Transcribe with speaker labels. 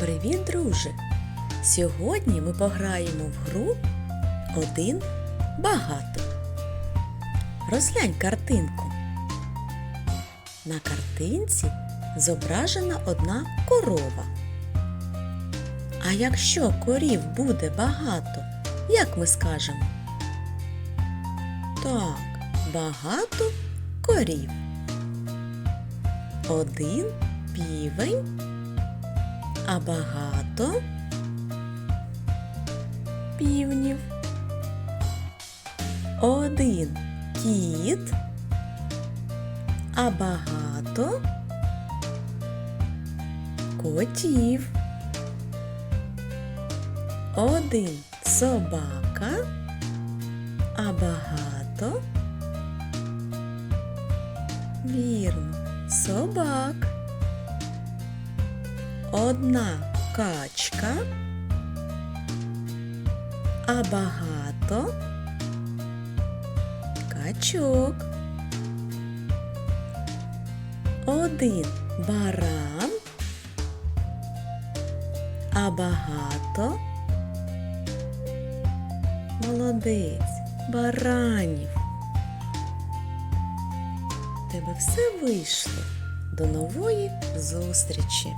Speaker 1: Привіт, друже! Сьогодні ми пограємо в гру один багато. Розглянь картинку. На картинці зображена одна корова. А якщо корів буде багато, як ми скажемо? Так, багато корів. Один півень а багато? Півнів. Один кіт, а багато? Котів. Один собака, а багато? Вірно собак одна качка, а багато качок. Один баран, а багато молодець баранів. Тебе все вийшло. До нової зустрічі!